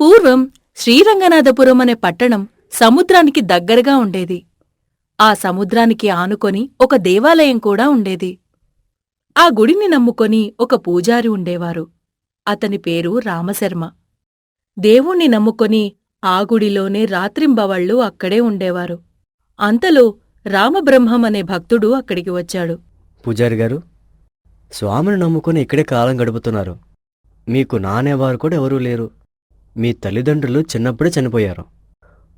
పూర్వం శ్రీరంగనాథపురం అనే పట్టణం సముద్రానికి దగ్గరగా ఉండేది. ఆ సముద్రానికి ఆనుకొని ఒక దేవాలయం కూడా ఉండేది. ఆ గుడిని నమ్ముకొని ఒక పూజారి ఉండేవారు. అతని పేరు రామశర్మ. దేవుణ్ణి నమ్ముకొని ఆ గుడిలోనే రాత్రింబవళ్ళు అక్కడే ఉండేవారు. అంతలో రామబ్రహ్మం అనే భక్తుడు అక్కడికి వచ్చాడు. పూజారి గారు స్వామిని నమ్ముకుని ఇక్కడే కాలం గడుపుతున్నారు. మీకు నానేవారు కూడా ఎవరూ లేరు. మీ తల్లిదండ్రులు చిన్నప్పుడే చనిపోయారు.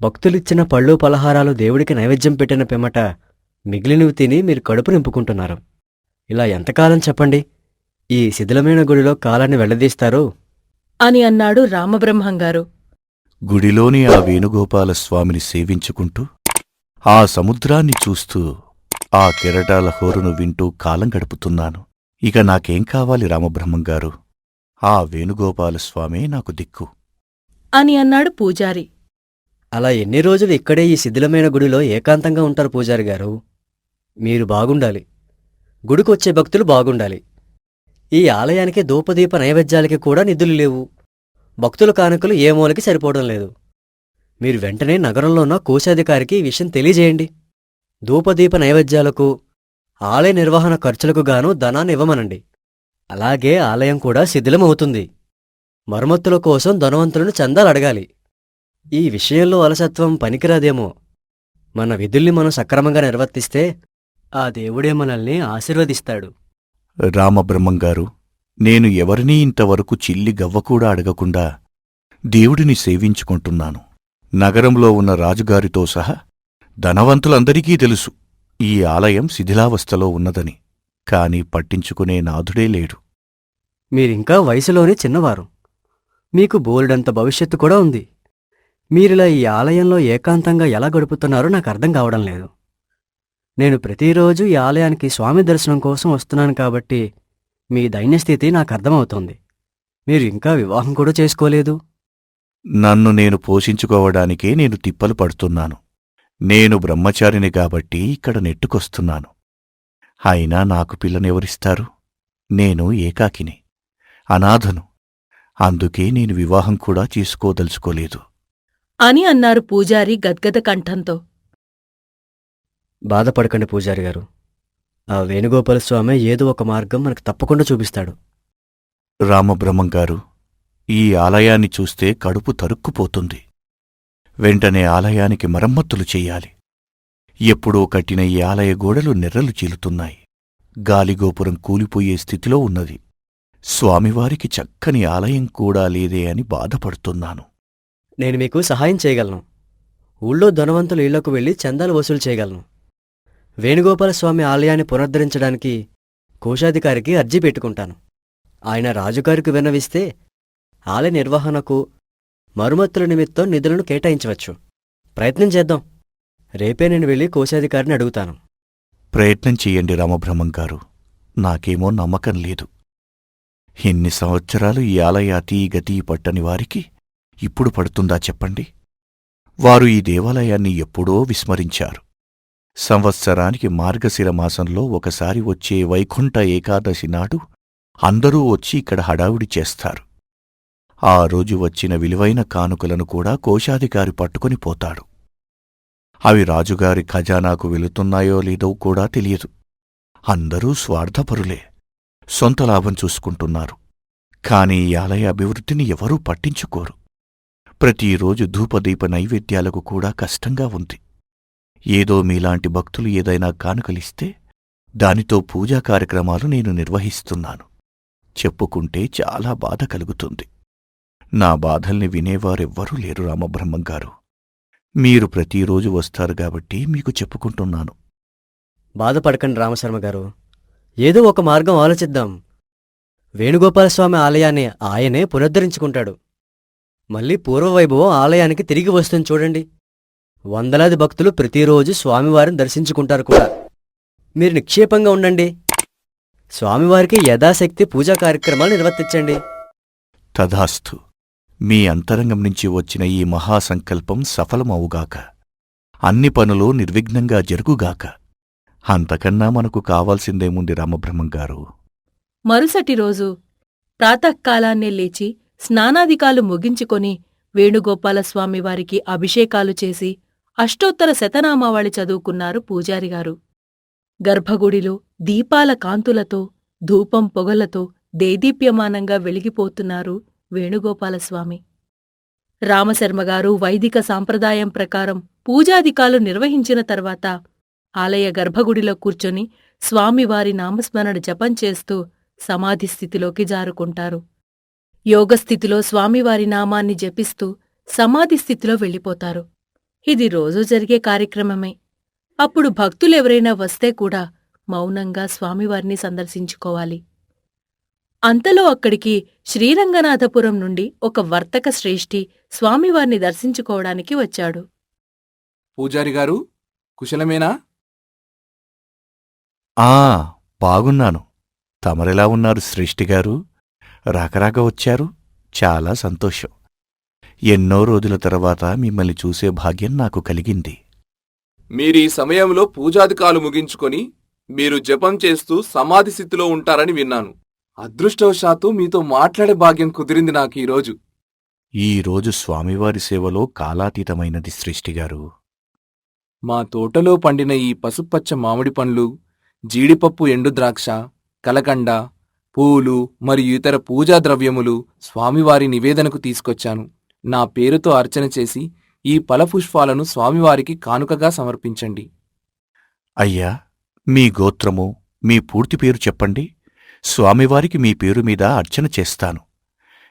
భక్తులిచ్చిన పళ్ళు పలహారాలు దేవుడికి నైవేద్యం పెట్టిన పిమ్మట మిగిలినవి తిని మీరు కడుపు నింపుకుంటున్నారు. ఇలా ఎంతకాలం చెప్పండి? ఈ శిథిలమైన గుడిలో కాలాన్ని వెళ్ళదీస్తారు? అని అన్నాడు రామబ్రహ్మంగారు. గుడిలోని ఆ వేణుగోపాల స్వామిని సేవించుకుంటూ ఆ సముద్రాన్ని చూస్తూ ఆ కెరటాల హోరును వింటూ కాలం గడుపుతున్నాను. ఇక నాకేం కావాలి రామబ్రహ్మంగారు? ఆ వేణుగోపాల స్వామే నాకు దిక్కు. అని అన్నాడు పూజారి. అలా ఎన్ని రోజులు ఇక్కడే ఈ శిథిలమైన గుడిలో ఏకాంతంగా ఉంటారు పూజారి గారు? మీరు బాగుండాలి. గుడికొచ్చే భక్తులు బాగుండాలి. ఈ ఆలయానికి ధూపదీప నైవేద్యాలకి కూడా నిధులు లేవు. భక్తుల కానుకలు ఏ మూలకి సరిపోవడం లేదు. మీరు వెంటనే నగరంలో ఉన్న కోశాధికారికి ఈ విషయం తెలియజేయండి. ధూపదీప నైవేద్యాలకు ఆలయ నిర్వహణ ఖర్చులకు గాను ధనాన్ని ఇవ్వమనండి. అలాగే ఆలయం కూడా శిథిలమవుతుంది. మరమ్మతుల కోసం ధనవంతులను చందాలు అడగాలి. ఈ విషయంలో అలసత్వం పనికిరాదేమో. మన విధుల్ని మనం సక్రమంగా నిర్వర్తిస్తే ఆ దేవుడే మనల్ని ఆశీర్వదిస్తాడు. రామబ్రహ్మంగారు నేను ఎవరినీ ఇంతవరకు చిల్లి గవ్వ కూడా అడగకుండా దేవుడిని సేవించుకుంటున్నాను. నగరంలో ఉన్న రాజుగారితో సహా ధనవంతులందరికీ తెలుసు ఈ ఆలయం శిథిలావస్థలో ఉన్నదని కాని పట్టించుకునే నాథుడే లేడు. మీరింకా వయసులోనే చిన్నవారు. మీకు బోలెడంత భవిష్యత్తు కూడా ఉంది. మీరిలా ఈ ఆలయంలో ఏకాంతంగా ఎలా గడుపుతున్నారో నాకు అర్థం కావడం లేదు. నేను ప్రతిరోజు ఈ ఆలయానికి స్వామి దర్శనం కోసం వస్తున్నాను కాబట్టి మీ దైన్యస్థితి నాకు అర్థమవుతోంది. మీరు ఇంకా వివాహం కూడా చేసుకోలేదు. నన్ను నేను పోషించుకోవడానికే నేను తిప్పలు పడుతున్నాను. నేను బ్రహ్మచారిని కాబట్టి ఇక్కడ నెట్టుకొస్తున్నాను. అయినా నాకు పిల్లనెవరిస్తారు? నేను ఏకాకిని అనాథను. అందుకే నేను వివాహం కూడా చేసుకోదలుచుకోలేదు. అని అన్నారు పూజారి గద్గద కంఠంతో. బాధపడకండి పూజారి గారు. ఆ వేణుగోపాల స్వామి ఏదో ఒక మార్గం మనకు తప్పకుండా చూపిస్తాడు. రామబ్రహ్మం గారు ఈ ఆలయాన్ని చూస్తే కడుపు తరుక్కుపోతుంది. వెంటనే ఆలయానికి మరమ్మతులు చెయ్యాలి ఎప్పుడో కట్టిన ఈ ఆలయ గోడలు నెర్రలు చీలుతున్నాయి. గాలిగోపురం కూలిపోయే స్థితిలో ఉన్నది. స్వామివారికి చక్కని ఆలయం కూడా లేదే అని బాధపడుతున్నాను. నేను మీకు సహాయం చేయగలను. ఊళ్ళో ధనవంతుల ఇళ్ళకు వెళ్ళి చందాలు వసూలు చేయగలను. వేణుగోపాల స్వామి ఆలయాన్ని పునరుద్ధరించడానికి కోశాధికారికి అర్జీ పెట్టుకుంటాను. ఆయన రాజుగారికి విన్నవిస్తే ఆలయ నిర్వహణకు మరుమత్తుల నిమిత్తం నిధులను కేటాయించవచ్చు. ప్రయత్నం చేద్దాం. రేపే నేను వెళ్ళి కోశాధికారిని అడుగుతాను. ప్రయత్నం చెయ్యండి రామబ్రహ్మం గారు. నాకేమో నమ్మకం లేదు. ఇన్ని సంవత్సరాలు ఈ ఆలయ గతీ పట్టని వారికి ఇప్పుడు పడుతుందా చెప్పండి? వారు ఈ దేవాలయాన్ని ఎప్పుడో విస్మరించారు. సంవత్సరానికి మార్గశిర మాసంలో ఒకసారి వచ్చే వైకుంఠ ఏకాదశి నాడు అందరూ వచ్చి ఇక్కడ హడావుడి చేస్తారు. ఆ రోజు వచ్చిన విలువైన కానుకలను కూడా కోశాధికారి పట్టుకుని పోతాడు. అవి రాజుగారి ఖజానాకు వెళుతున్నాయో లేదో కూడా తెలియదు. అందరూ స్వార్థపరులే. సొంత లాభం చూసుకుంటున్నారు. కాని ఈ ఆలయ అభివృద్ధిని ఎవరూ పట్టించుకోరు. ప్రతిరోజు ధూపదీప నైవేద్యాలకు కూడా కష్టంగా ఉంది. ఏదో మీలాంటి భక్తులు ఏదైనా కానుకలిస్తే దానితో పూజా కార్యక్రమాలు నేను నిర్వహిస్తున్నాను. చెప్పుకుంటే చాలా బాధ కలుగుతుంది. నా బాధల్ని వినేవారెవ్వరూ లేరు రామబ్రహ్మం గారు. మీరు ప్రతిరోజు వస్తారు కాబట్టి మీకు చెప్పుకుంటున్నాను. బాధపడకండి రామశర్మ గారు. ఏదో ఒక మార్గం ఆలోచిద్దాం. వేణుగోపాలస్వామి ఆలయాన్ని ఆయనే పునరుద్ధరించుకుంటాడు. మళ్ళీ పూర్వవైభవం ఆలయానికి తిరిగి వస్తుంది చూడండి. వందలాది భక్తులు ప్రతిరోజు స్వామివారిని దర్శించుకుంటారు కూడా. మీరు నిక్షేపంగా ఉండండి. స్వామివారికి యథాశక్తి పూజా కార్యక్రమాలు నిర్వర్తించండి. తథాస్తు మీ అంతరంగం నుంచి వచ్చిన ఈ మహాసంకల్పం సఫలమవుగాక. అన్ని పనులు నిర్విఘ్నంగా జరుగుగాక. అంతకన్నా మనకు కావాల్సిందేముంది రామబ్రహ్మం గారు? మరుసటి రోజు ప్రాతకాలాన్నే లేచి స్నానాదికాలు ముగించుకొని వేణుగోపాలస్వామివారికి అభిషేకాలు చేసి అష్టోత్తర శతనామావళి చదువుకున్నారు పూజారిగారు గర్భగుడిలో దీపాల కాంతులతో ధూపం పొగలతో దేదీప్యమానంగా వెలిగిపోతున్నారు వేణుగోపాలస్వామి. రామశర్మగారు వైదిక సాంప్రదాయం ప్రకారం పూజాదికాలు నిర్వహించిన తర్వాత ఆలయ గర్భగుడిలో కూర్చొని స్వామివారి నామస్మరణ జపం చేస్తూ సమాధి స్థితిలోకి జారుకుంటారు. యోగస్థితిలో స్వామివారి నామాన్ని జపిస్తూ సమాధి స్థితిలో వెళ్ళిపోతారు. ఇది రోజూ జరిగే కార్యక్రమమే. అప్పుడు భక్తులెవరైనా వస్తే కూడా మౌనంగా స్వామివారిని సందర్శించుకోవాలి. అంతలో అక్కడికి శ్రీరంగనాథపురం నుండి ఒక వర్తక శ్రేష్ఠి స్వామివారిని దర్శించుకోవడానికి వచ్చాడు. పూజారి గారు కుశలమేనా? ఆ బాగున్నాను. తమరెలా ఉన్నారు సృష్టిగారు రాకరాక వచ్చారు. చాలా సంతోషం. ఎన్నో రోజుల తర్వాత మిమ్మల్ని చూసే భాగ్యం నాకు కలిగింది. మీరీ సమయంలో పూజాదికాలు ముగించుకొని మీరు జపం చేస్తూ సమాధి స్థితిలో ఉంటారని విన్నాను. అదృష్టవశాత్తు మీతో మాట్లాడే భాగ్యం కుదిరింది నాకు ఈరోజు. ఈ రోజు స్వామివారి సేవలో కాలాతీతమైనది సృష్టిగారు మా తోటలో పండిన ఈ పసుపచ్చ మామిడి పండ్లు జీడిపప్పు ఎండు ద్రాక్ష కలకండ పూలు మరియు ఇతర పూజా ద్రవ్యములు స్వామివారి నివేదనకు తీసుకొచ్చాను. నా పేరుతో అర్చన చేసి ఈ ఫలపుష్పాలను స్వామివారికి కానుకగా సమర్పించండి. అయ్యా మీ గోత్రము మీ పూర్తి పేరు చెప్పండి. స్వామివారికి మీ పేరు మీద అర్చన చేస్తాను.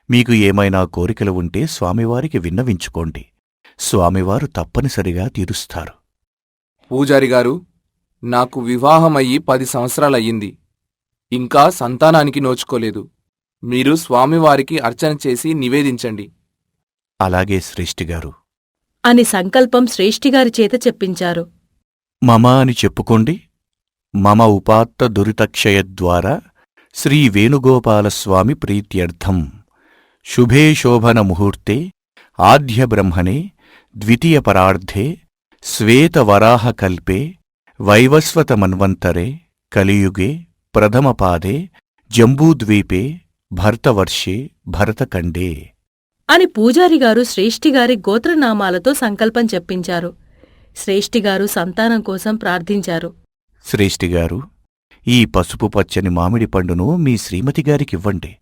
మీకు ఏమైనా కోరికలు ఉంటే స్వామివారికి విన్నవించుకోండి. స్వామివారు తప్పనిసరిగా తీరుస్తారు. పూజారి గారు నాకు వివాహమయ్యి పది సంవత్సరాలయ్యింది. ఇంకా సంతానానికి నోచుకోలేదు. మీరు స్వామివారికి అర్చన చేసి నివేదించండి. అలాగే శ్రేష్ఠిగారు. అని సంకల్పం శ్రేష్ఠిగారి చేత చెప్పించారు. మమ అని చెప్పుకోండి. మమ ఉపాత్త దురితక్షయద్వారా శ్రీ వేణుగోపాలస్వామి ప్రీత్యర్థం. శుభే శోభన ముహూర్తే ఆద్యబ్రహ్మణే ద్వితీయపరార్ధే శ్వేతవరాహకల్పే వైవస్వతమన్వంతరే కలియుగే ప్రథమపాదే జంబూద్వీపే భరతవర్షే భరతఖండే. అని పూజారిగారు శ్రేష్ఠిగారి గోత్రనామాలతో సంకల్పం చెప్పించారు. శ్రేష్ఠిగారు సంతానం కోసం ప్రార్థించారు. శ్రేష్ఠిగారు ఈ పసుపు పచ్చని మామిడి పండును మీ శ్రీమతి గారికివ్వండి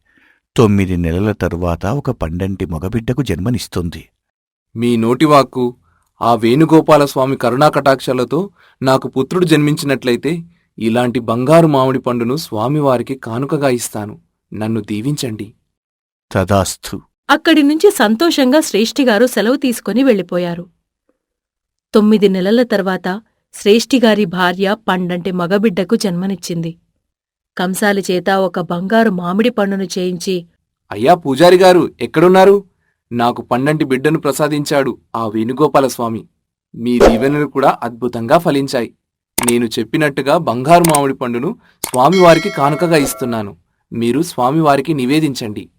తొమ్మిది నెలల తరువాత ఒక పండంటి మగబిడ్డకు జన్మనిస్తుంది. మీ నోటివాక్కు ఆ వేణుగోపాలస్వామి కరుణాకటాక్షలతో నాకు పుత్రుడు జన్మించినట్లయితే ఇలాంటి బంగారు మామిడి పండును స్వామివారికి కానుకగా ఇస్తాను. నన్ను దీవించండి. తదాస్థు అక్కడి నుంచి సంతోషంగా శ్రేష్ఠిగారు సెలవు తీసుకుని వెళ్ళిపోయారు. తొమ్మిది నెలల తర్వాత శ్రేష్ఠిగారి భార్య పండంటి మగబిడ్డకు జన్మనిచ్చింది. కంసాలి చేత ఒక బంగారు మామిడి పండును చేయించి అయ్యా పూజారి గారు ఎక్కడున్నారు? నాకు పండంటి బిడ్డను ప్రసాదించాడు ఆ వేణుగోపాలస్వామి. మీ దీవెనలు కూడా అద్భుతంగా ఫలించాయి. నేను చెప్పినట్టుగా బంగారు మామిడి పండును స్వామివారికి కానుకగా ఇస్తున్నాను. మీరు స్వామివారికి నివేదించండి.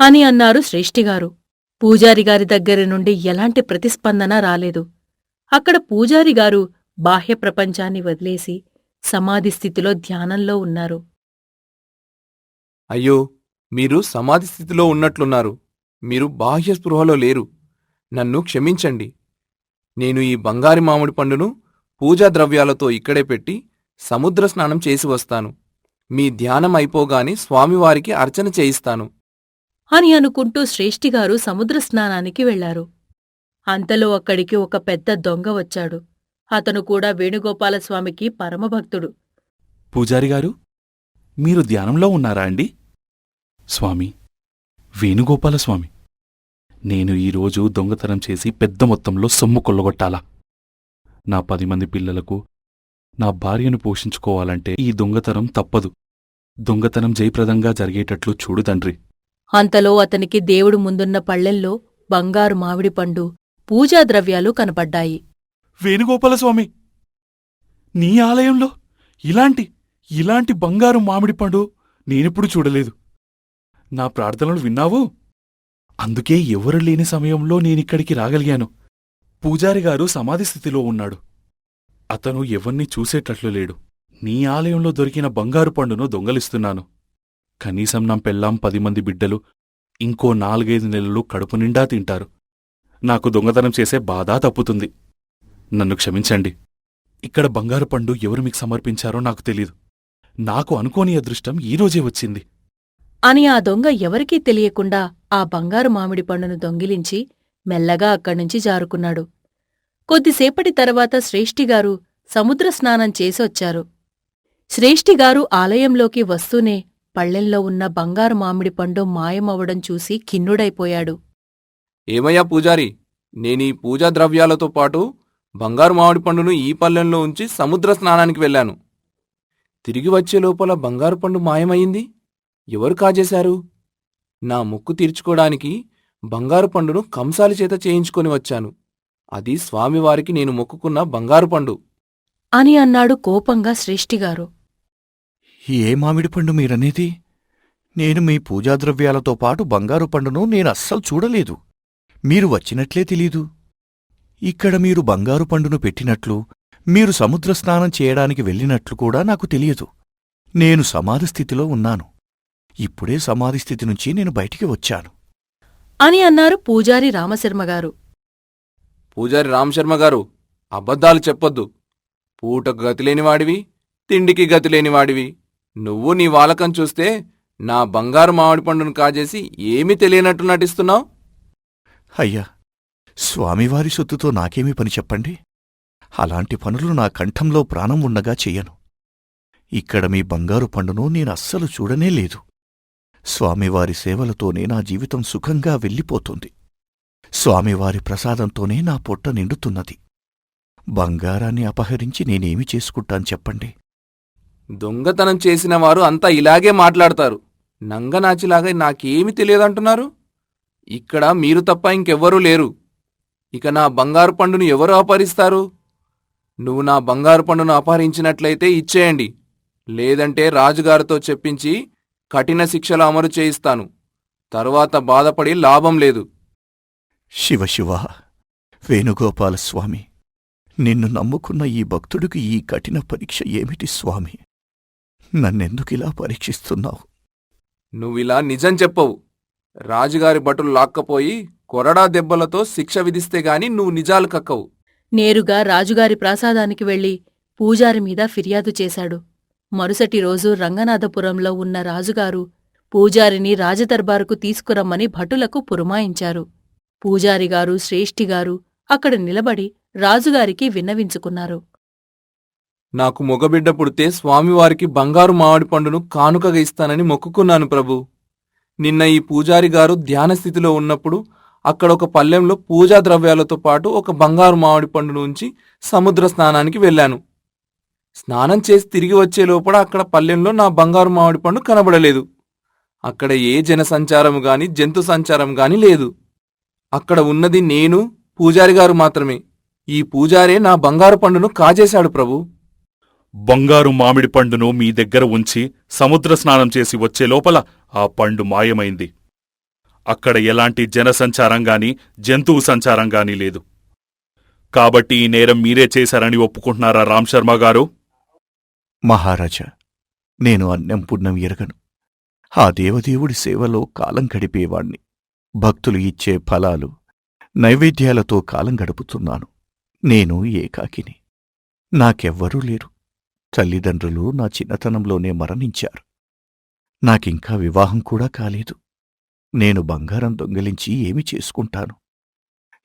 అని అన్నారు శ్రేష్ఠిగారు. పూజారిగారి దగ్గర నుండి ఎలాంటి ప్రతిస్పందన రాలేదు. అక్కడ పూజారిగారు బాహ్య ప్రపంచాన్ని వదిలేసి సమాధి స్థితిలో ధ్యానంలో ఉన్నారు. అయ్యో మీరు సమాధి స్థితిలో ఉన్నట్లున్నారు. మీరు బాహ్య స్పృహలో లేరు. నన్ను క్షమించండి. నేను ఈ బంగారి మామిడి పండును పూజా ద్రవ్యాలతో ఇక్కడే పెట్టి సముద్ర స్నానం చేసి వస్తాను. మీ ధ్యానం అయిపోగానే స్వామివారికి అర్చన చేయిస్తాను. అని అనుకుంటూ శ్రేష్ఠిగారు సముద్ర స్నానానికి వెళ్ళారు అంతలో అక్కడికి ఒక పెద్ద దొంగ వచ్చాడు. అతను కూడా వేణుగోపాలస్వామికి పరమభక్తుడు. పూజారి గారు మీరు ధ్యానంలో ఉన్నారా అండి? స్వామి వేణుగోపాలస్వామి నేను ఈరోజు దొంగతనం చేసి పెద్ద మొత్తంలో సొమ్ము కొల్లగొట్టాలా? నా పది మంది పిల్లలకు నా భార్యను పోషించుకోవాలంటే ఈ దొంగతనం తప్పదు. దొంగతనం జయప్రదంగా జరిగేటట్లు చూడు తండ్రి. అంతలో అతనికి దేవుడు ముందున్న పళ్ళెల్లో బంగారు మామిడి పండు పూజా ద్రవ్యాలు కనపడ్డాయి. వేణుగోపాలస్వామి నీ ఆలయంలో ఇలాంటి ఇలాంటి బంగారు మామిడి పండు నేనెప్పుడు చూడలేదు. నా ప్రార్థనలు విన్నావు? అందుకే ఎవరు లేని సమయంలో నేనిక్కడికి రాగలిగాను. పూజారిగారు సమాధి స్థితిలో ఉన్నాడు. అతను ఎవర్నీ చూసేటట్లు లేడు. నీ ఆలయంలో దొరికిన బంగారు పండును దొంగలిస్తున్నాను. కనీసం నా పెళ్ళాం పది మంది బిడ్డలు ఇంకో నాలుగైదు నెలలు కడుపు నిండా తింటారు. నాకు దొంగతనం చేసే బాధ తప్పుతుంది. నన్ను క్షమించండి. ఇక్కడ బంగారు పండు ఎవరు మీకు సమర్పించారో నాకు తెలీదు. నాకు అనుకోని అదృష్టం ఈరోజే వచ్చింది. అని ఆ దొంగ ఎవరికీ తెలియకుండా ఆ బంగారు మామిడి పండును దొంగిలించి మెల్లగా అక్కడ్నుంచి జారుకున్నాడు. కొద్దిసేపటి తర్వాత శ్రేష్ఠిగారు సముద్ర స్నానం చేసొచ్చారు. శ్రేష్ఠిగారు ఆలయంలోకి వస్తూనే పళ్ళెంలో ఉన్న బంగారు మామిడి పండు మాయమవడం చూసి ఖిన్నుడైపోయాడు. ఏమయ్యా పూజారి నేనీ పూజా ద్రవ్యాలతో పాటు బంగారు మామిడి పండును ఈ పల్లెంలో ఉంచి సముద్ర స్నానానికి వెళ్ళాను. తిరిగి వచ్చే లోపల బంగారు పండు మాయమయ్యింది? ఎవరు కాజేశారు? నా ముక్కు తీర్చుకోవడానికి బంగారు పండును కంసాలి చేత చేయించుకొని వచ్చాను. అది స్వామివారికి నేను మొక్కుకున్న బంగారు పండు. అని అన్నాడు కోపంగా శ్రేష్ఠిగారు. ఏ మామిడి పండు మీరనేది? నేను మీ పూజాద్రవ్యాలతో పాటు బంగారు పండును నేను అస్సలు చూడలేదు. మీరు వచ్చినట్లే తెలీదు. ఇక్కడ మీరు బంగారు పండును పెట్టినట్లు మీరు సముద్ర స్నానం చేయడానికి వెళ్ళినట్లు కూడా నాకు తెలియదు. నేను సమాధి స్థితిలో ఉన్నాను. ఇప్పుడే సమాధి స్థితి నుంచి నేను బయటికి వచ్చాను. అని అన్నారు పూజారి రామశర్మగారు పూజారి రామశర్మ గారు అబద్ధాలు చెప్పొద్దు. పూటకు గతిలేనివాడివి తిండికి గతిలేనివాడివి నువ్వు నీ వాలకం చూస్తే నా బంగారు మామిడి పండును కాజేసి ఏమీ తెలియనట్టు నటిస్తున్నావు? అయ్యా స్వామివారి సొత్తుతో నాకేమీ పని చెప్పండి? అలాంటి పనులు నా కంఠంలో ప్రాణం ఉండగా చెయ్యను. ఇక్కడ మీ బంగారు పండును నేను అస్సలు చూడనే లేదు. స్వామివారి సేవలతోనే నా జీవితం సుఖంగా వెళ్ళిపోతుంది. స్వామివారి ప్రసాదంతోనే నా పొట్ట నిండుతున్నది. బంగారాన్ని అపహరించి నేనేమి చేసుకుంటాను చెప్పండి. దొంగతనం చేసిన వారు అంతా ఇలాగే మాట్లాడతారు. నంగనాచిలాగా నాకేమీ తెలియదంటున్నారు? ఇక్కడ మీరు తప్ప ఇంకెవ్వరూ లేరు. ఇక నా బంగారు పండును ఎవరు అపహరిస్తారు నువ్వు నా బంగారు పండును అపహరించినట్లయితే ఇచ్చేయండి. లేదంటే రాజుగారితో చెప్పించి కఠిన శిక్షలు అమలు చేయిస్తాను. తరువాత బాధపడి లాభం లేదు. శివశివ వేణుగోపాల స్వామి నిన్ను నమ్ముకున్న ఈ భక్తుడికి ఈ కఠిన పరీక్ష ఏమిటి స్వామి? నన్నెందుకిలా పరీక్షిస్తున్నావు? నువ్విలా నిజం చెప్పవు. రాజుగారి భటులు లాక్కపోయి కొరడా దెబ్బలతో శిక్ష విధిస్తే గాని నువ్వు నిజాలు కక్కవు. నేరుగా రాజుగారి ప్రాసాదానికి వెళ్ళి పూజారి మీద ఫిర్యాదు చేశాడు. మరుసటి రోజు రంగనాథపురంలో ఉన్న రాజుగారు పూజారిని రాజదర్బారుకు తీసుకురమ్మని భటులకు పురమాయించారు. పూజారిగారు శ్రేష్ఠిగారు అక్కడ నిలబడి రాజుగారికి విన్నవించుకున్నారు. నాకు మొగబిడ్డ పుడితే స్వామివారికి బంగారు మామిడి పండును కానుకగా ఇస్తానని మొక్కుకున్నాను ప్రభు. నిన్న ఈ పూజారి గారు ధ్యాన స్థితిలో ఉన్నప్పుడు అక్కడ ఒక పల్లెంలో పూజా ద్రవ్యాలతో పాటు ఒక బంగారు మామిడి పండును ఉంచి సముద్ర స్నానానికి వెళ్ళాను. స్నానం చేసి తిరిగి వచ్చే లోపల అక్కడ పల్లెంలో నా బంగారు మామిడి పండు కనబడలేదు. అక్కడ ఏ జన సంచారము గాని జంతు సంచారం గాని లేదు. అక్కడ ఉన్నది నేను పూజారి గారు మాత్రమే. ఈ పూజారే నా బంగారు పండును కాజేశాడు ప్రభు. బంగారు మామిడి పండును మీ దగ్గర ఉంచి సముద్ర స్నానం చేసి వచ్చే లోపల ఆ పండు మాయమైంది. అక్కడ ఎలాంటి జనసంచారం గాని జంతువు సంచారం గాని లేదు. కాబట్టి ఈ నేరం మీరే చేశారని ఒప్పుకుంటున్నారా రామ్ శర్మ గారు? మహారాజా నేను అన్నం పుణ్యం ఎరగను. ఆ దేవదేవుడి సేవలో కాలం గడిపేవాణ్ణి. భక్తులు ఇచ్చే ఫలాలు నైవేద్యాలతో కాలం గడుపుతున్నాను. నేను ఏకాకిని. నాకెవ్వరూ లేరు. తల్లిదండ్రులు నా చిన్నతనంలోనే మరణించారు. నాకింకా వివాహం కూడా కాలేదు. నేను బంగారం దొంగిలించి ఏమి చేసుకుంటాను?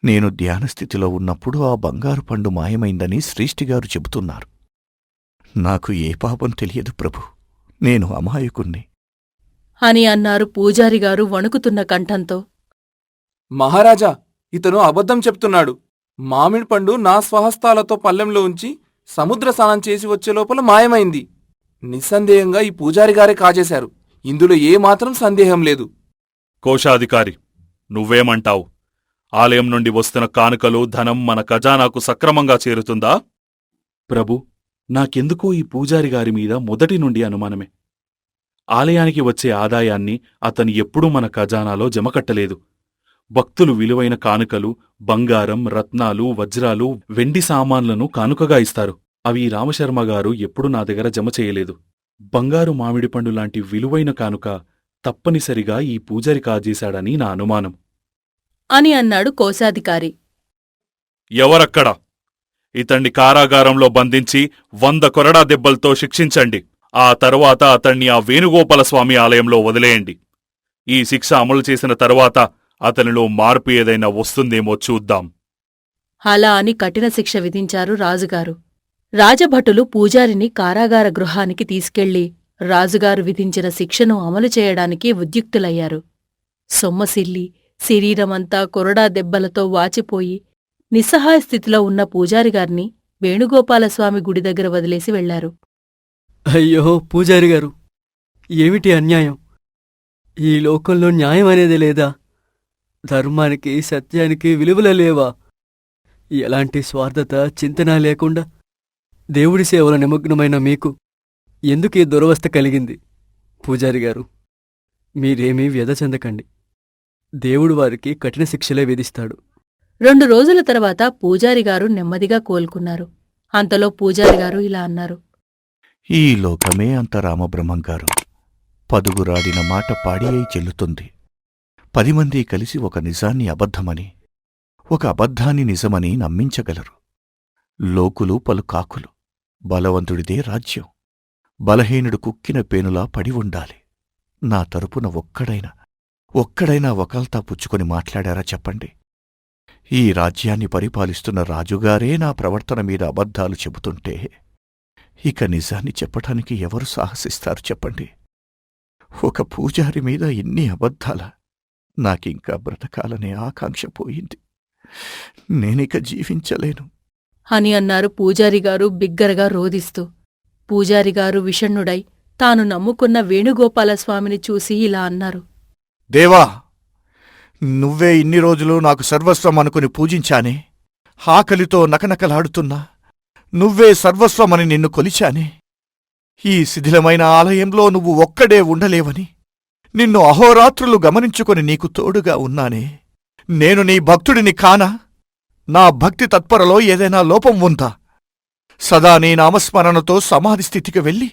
నేను ధ్యానస్థితిలో ఉన్నప్పుడు ఆ బంగారు పండు మాయమైందని శ్రీష్టిగారు చెబుతున్నారు. నాకు ఏ పాపం తెలియదు ప్రభు. నేను అమాయకుణ్ణి. అని అన్నారు పూజారిగారు వణుకుతున్న కంఠంతో. మహారాజా ఇతను అబద్ధం చెప్తున్నాడు. మామిడి పండు నా స్వహస్తాలతో పల్లెంలో ఉంచి సముద్ర స్నానం చేసి వచ్చే లోపల మాయమైంది. నిస్సందేహంగా ఈ పూజారి గారే కాజేశారు. ఇందులో ఏమాత్రం సందేహం లేదు. కోశాధికారి నువ్వేమంటావు? ఆలయం నుండి వస్తున్న కానుకలు ధనం మన ఖజానాకు సక్రమంగా చేరుతుందా? ప్రభు నాకెందుకో ఈ పూజారి గారి మీద మొదటి నుండి అనుమానమే. ఆలయానికి వచ్చే ఆదాయాన్ని అతను ఎప్పుడూ మన ఖజానాలో జమకట్టలేదు. భక్తులు విలువైన కానుకలు బంగారం రత్నాలు వజ్రాలు వెండి సామాన్లను కానుకగా ఇస్తారు. అవి రామశర్మ గారు ఎప్పుడూ నా దగ్గర జమ చేయలేదు. బంగారు మామిడి పండు లాంటి విలువైన కానుక తప్పనిసరిగా ఈ పూజారి కాజేశాడని నా అనుమానం. అని అన్నాడు కోశాధికారి. ఎవరక్కడ? ఇతణ్ణి కారాగారంలో బంధించి వంద కొరడా దెబ్బలతో శిక్షించండి. ఆ తరువాత అతణ్ణి ఆ వేణుగోపాలస్వామి ఆలయంలో వదిలేయండి. ఈ శిక్ష అమలు చేసిన తరువాత అతనిలో మార్పు ఏదైనా వస్తుందేమో చూద్దాం. అలా అని కఠిన శిక్ష విధించారు రాజుగారు. రాజభటులు పూజారిని కారాగార గృహానికి తీసుకెళ్ళి రాజుగారు విధించిన శిక్షను అమలు చేయడానికి ఉద్యుక్తులయ్యారు. సొమ్మసిల్లి శరీరమంతా కొరడా దెబ్బలతో వాచిపోయి నిస్సహాయ స్థితిలో ఉన్న పూజారిగారిని వేణుగోపాలస్వామి గుడి దగ్గర వదిలేసి వెళ్ళారు అయ్యో పూజారి గారు ఏమిటి అన్యాయం? ఈ లోకంలో న్యాయం అనేది లేదా? ధర్మానికి సత్యానికి విలువల లేవా? ఎలాంటి స్వార్థత చింతన లేకుండా దేవుడి సేవల నిమగ్నమైన మీకు ఎందుకు ఈ దురవస్థ కలిగింది? పూజారి గారు మీరేమీ వ్యధ చెందకండి. దేవుడు వారికి కఠిన శిక్షలే విధిస్తాడు. రెండు రోజుల తర్వాత పూజారిగారు నెమ్మదిగా కోలుకున్నారు. అంతలో పూజారిగారు ఇలా అన్నారు. ఈ లోకమే అంత రామబ్రహ్మంగారు పదుగురాడిన మాట పాడి అయి చెల్లుతుంది. పది మంది కలిసి ఒక నిజాన్ని అబద్ధమని ఒక అబద్ధాన్ని నిజమని నమ్మించగలరు. లోకులు పలు కాకులు బలవంతుడిదే రాజ్యం. బలహీనుడు కుక్కిన పేనులా పడి ఉండాలి. నా తరపున ఒక్కడైనా ఒక్కడైనా ఒకల్తా పుచ్చుకొని మాట్లాడారా చెప్పండి. ఈ రాజ్యాన్ని పరిపాలిస్తున్న రాజుగారే నా ప్రవర్తన మీద అబద్ధాలు చెబుతుంటే ఇక నిజాన్ని చెప్పటానికి ఎవరు సాహసిస్తారు చెప్పండి? ఒక పూజారి మీద ఇన్ని అబద్ధాల నాకింకా బ్రతకాలనే ఆకాంక్ష పోయింది. నేనిక జీవించలేను. అని అన్నారు పూజారిగారు బిగ్గరగా రోదిస్తూ పూజారిగారు విషణ్ణుడై తాను నమ్ముకున్న వేణుగోపాలస్వామిని చూసి ఇలా అన్నారు. దేవా! నువ్వే ఇన్ని రోజులు నాకు సర్వస్వం అనుకుని పూజించానే. ఆకలితో నకనకలాడుతున్నా. నువ్వే సర్వస్వమని నిన్ను కొలిచానే. ఈ శిథిలమైన ఆలయంలో నువ్వు ఒక్కడే ఉండలేవని. నిన్ను అహోరాత్రులు గమనించుకొని నీకు తోడుగా ఉన్నానే. నేను నీ భక్తుడిని కానా? నా భక్తి తత్పరలో ఏదైనా లోపం ఉందా? సదా నీ నామస్మరణతో సమాధి స్థితికి వెళ్ళి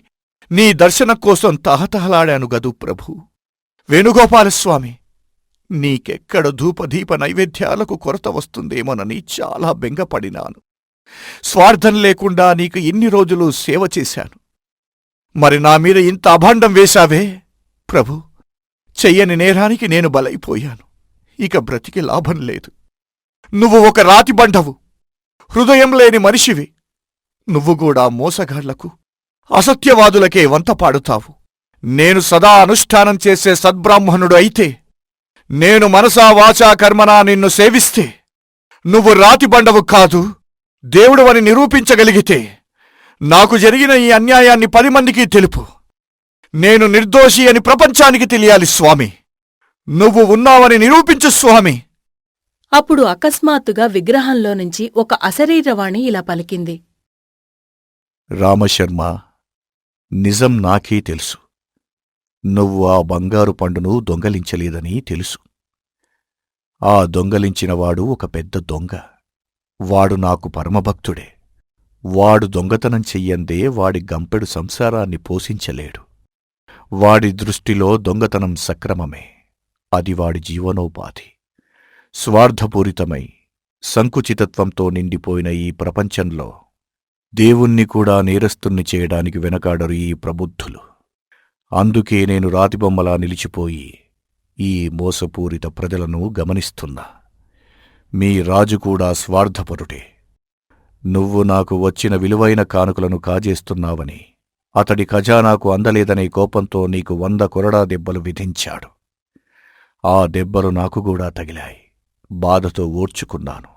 నీ దర్శనం కోసం తహతహలాడాను గదు ప్రభు. వేణుగోపాలస్వామి నీకెక్కడ ధూపదీప నైవేద్యాలకు కొరత వస్తుందేమోనని చాలా బెంగపడినాను. స్వార్థం లేకుండా నీకు ఇన్ని రోజులు సేవ చేశాను. మరి నా మీద ఇంత అభాండం వేశావే? ప్రభు చెయ్యని నేరానికి నేను బలైపోయాను. ఇక బ్రతికి లాభం లేదు. నువ్వు ఒక రాతిబండవు హృదయం లేని మనిషివి. నువ్వు కూడా మోసగాళ్ళకు అసత్యవాదులకే వంత పాడుతావు నేను సదా అనుష్ఠానం చేసే సద్బ్రాహ్మణుడు అయితే నేను మనసా వాచా కర్మనా నిన్ను సేవిస్తే. నువ్వు రాతిబండవు కాదు దేవుడవని నిరూపించగలిగితే. నాకు జరిగిన ఈ అన్యాయాన్ని పది మందికి తెలుపు. నేను నిర్దోషి అని ప్రపంచానికి తెలియాలి స్వామి. నువ్వు ఉన్నావని నిరూపించు స్వామి. అప్పుడు అకస్మాత్తుగా విగ్రహంలో నుంచి ఒక అశరీరవాణి ఇలా పలికింది. రామశర్మ నిజం నాకే తెలుసు. నువ్వు ఆ బంగారు పండును దొంగలించలేదని తెలుసు. ఆ దొంగలించినవాడు ఒక పెద్ద దొంగ. వాడు నాకు పరమభక్తుడే. వాడు దొంగతనం చెయ్యందే వాడి గంపెడు సంసారాన్ని పోషించలేడు. వాడి దృష్టిలో దొంగతనం సక్రమమే. అది వాడి జీవనోపాధి. స్వార్థపూరితమై సంకుచితత్వంతో నిండిపోయిన ఈ ప్రపంచంలో దేవుణ్ణి కూడా నేరస్తుణ్ణి చేయడానికి వెనకాడరు ఈ ప్రబుద్ధులు. అందుకే నేను రాతిబొమ్మలా నిలిచిపోయి ఈ మోసపూరిత ప్రజలను గమనిస్తున్నా. మీ రాజు కూడా స్వార్థపరుడే. నువ్వు నాకు వచ్చిన విలువైన కానుకలను కాజేస్తున్నావని అతడి ఖజానాకు అందలేదనే కోపంతో నీకు వంద కొరడా దెబ్బలు విధించాడు. ఆ దెబ్బలు నాకు కూడా తగిలాయి. బాధతో ఓర్చుకున్నాను.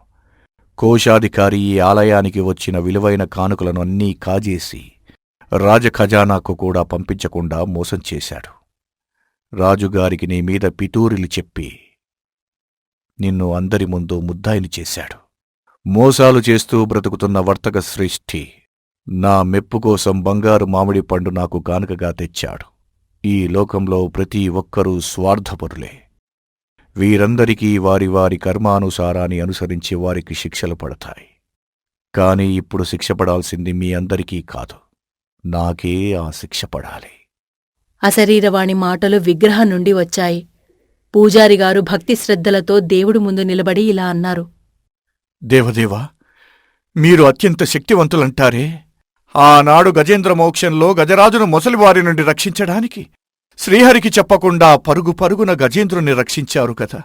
కోశాధికారి ఈ ఆలయానికి వచ్చిన విలువైన కానుకలను అన్నీ కాజేసి రాజఖజానాకు కూడా పంపించకుండా మోసం చేశాడు. రాజుగారికి నీ మీద పితూరిలు చెప్పి నిన్ను అందరి ముందు ముద్దాయిని చేశాడు. మోసాలు చేస్తూ బ్రతుకుతున్న వర్తక శ్రేష్ఠి నా మెప్పు కోసం బంగారు మామిడి పండు నాకు కానుకగా తెచ్చాడు. ఈ లోకంలో ప్రతి ఒక్కరూ స్వార్థపరులే. వీరందరికీ వారి వారి కర్మానుసారాన్ని అనుసరించి వారికి శిక్షలు పడతాయి. కాని ఇప్పుడు శిక్ష పడాల్సింది మీ అందరికీ కాదు. నాకే ఆ శిక్ష పడాలి. అశరీరవాణి మాటలు విగ్రహం నుండి వచ్చాయి. పూజారిగారు భక్తి శ్రద్ధలతో దేవుడి ముందు నిలబడి ఇలా అన్నారు. దేవదేవా మీరు అత్యంత శక్తివంతులంటారే. ఆనాడు గజేంద్ర మోక్షంలో గజరాజును మొసలివారి నుండి రక్షించడానికి శ్రీహరికి చెప్పకుండా పరుగు పరుగున గజేంద్రుని రక్షించారు కదా.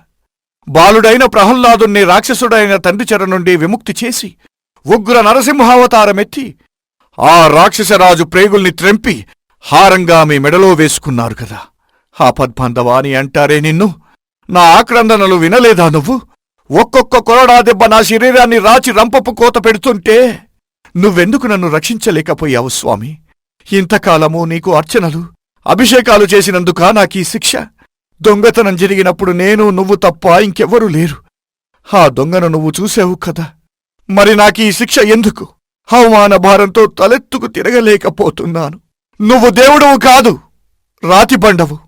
బాలుడైన ప్రహ్లాదుణ్ణి రాక్షసుడైన తండ్రి చెర నుండి విముక్తి చేసి ఉగ్ర నరసింహావతారమెత్తి ఆ రాక్షసరాజు ప్రేగుల్ని త్రెంపి హారంగా మీ మెడలో వేసుకున్నారు కదా. ఆ పద్మాంధవాని అంటారే నిన్ను? నా ఆక్రందనలు వినలేదా నువ్వు? ఒక్కొక్క కొరడా దెబ్బ నా శరీరాన్ని రాచి రంపపు కోత పెడుతుంటే నువ్వెందుకు నన్ను రక్షించలేకపోయావు స్వామి? ఇంతకాలము నీకు అర్చనలు అభిషేకాలు చేసినందుకా నాకీ శిక్ష? దొంగతనం జరిగినప్పుడు నేను నువ్వు తప్ప ఇంకెవ్వరూ లేరు. ఆ దొంగను నువ్వు చూసావు కదా. మరి నాకీ శిక్ష ఎందుకు? అవమాన భారంతో తలెత్తుకు తిరగలేకపోతున్నాను. నువ్వు దేవుడవు కాదు రాతిబండవు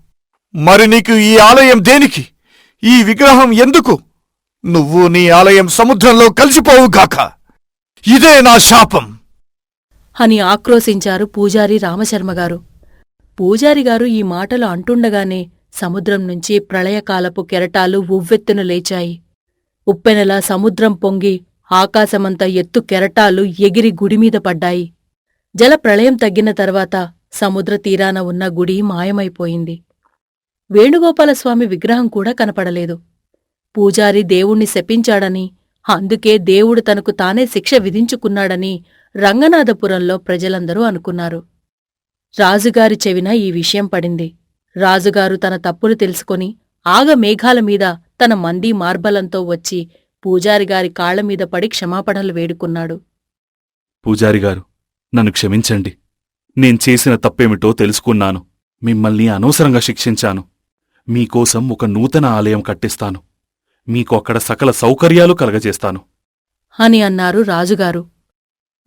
మరి నీకు ఈ ఆలయం దేనికి? ఈ విగ్రహం ఎందుకు? నువ్వు నీ ఆలయం సముద్రంలో కలిసిపోవుగాక ఇదే నా శాపం. అని ఆక్రోశించారు పూజారి రామశర్మగారు పూజారిగారు ఈ మాటలు అంటుండగానే సముద్రం నుంచి ప్రళయకాలపు కెరటాలు ఉవ్వెత్తున లేచాయి. ఉప్పెనలా సముద్రం పొంగి ఆకాశమంత ఎత్తు కెరటాలు ఎగిరి గుడిమీద పడ్డాయి. జల ప్రళయం తగ్గిన తర్వాత సముద్ర తీరాన ఉన్న గుడి మాయమైపోయింది. వేణుగోపాలస్వామి విగ్రహం కూడా కనపడలేదు. పూజారి దేవుణ్ణి శపించాడని అందుకే దేవుడు తనకు తానే శిక్ష విధించుకున్నాడని రంగనాథపురంలో ప్రజలందరూ అనుకున్నారు. రాజుగారి చెవిన ఈ విషయం పడింది. రాజుగారు తన తప్పులు తెలుసుకొని ఆగ మేఘాల మీద తన మంది మార్బలంతో వచ్చి పూజారిగారి కాళ్ళమీద పడి క్షమాపణలు వేడుకున్నాడు. పూజారిగారు నన్ను క్షమించండి. నేను చేసిన తప్పేమిటో తెలుసుకున్నాను. మిమ్మల్ని అనవసరంగా శిక్షించాను. మీకోసం ఒక నూతన ఆలయం కట్టిస్తాను. మీకు అక్కడ సకల సౌకర్యాలు కలగజేస్తాను. అని అన్నారు రాజుగారు.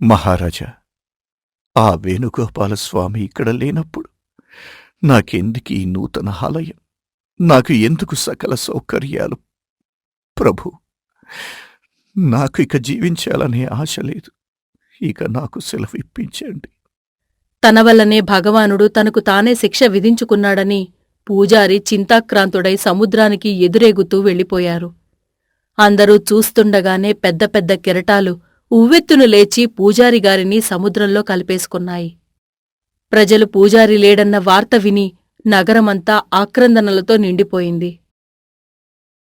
మహారాజా ఆ వేణుగోపాలస్వామి ఇక్కడ లేనప్పుడు నాకెందుకు ఈ నూతన ఆలయం? నాకు ఎందుకు సకల సౌకర్యాలు? ప్రభు నాకు ఇక జీవించాలనే ఆశ లేదు. ఇక నాకు సెలవు ఇప్పించండి తన వల్లనే భగవానుడు తనకు తానే శిక్ష విధించుకున్నాడని పూజారి చింతాక్రాంతుడై సముద్రానికి ఎదురేగుతూ వెళ్ళిపోయారు. అందరూ చూస్తుండగానే పెద్ద పెద్ద కెరటాలు ఉవ్వెత్తును లేచి పూజారిగారిని సముద్రంలో కలిపేసుకున్నాయి. ప్రజలు పూజారి లేడన్న వార్త విని నగరమంతా ఆక్రందనలతో నిండిపోయింది.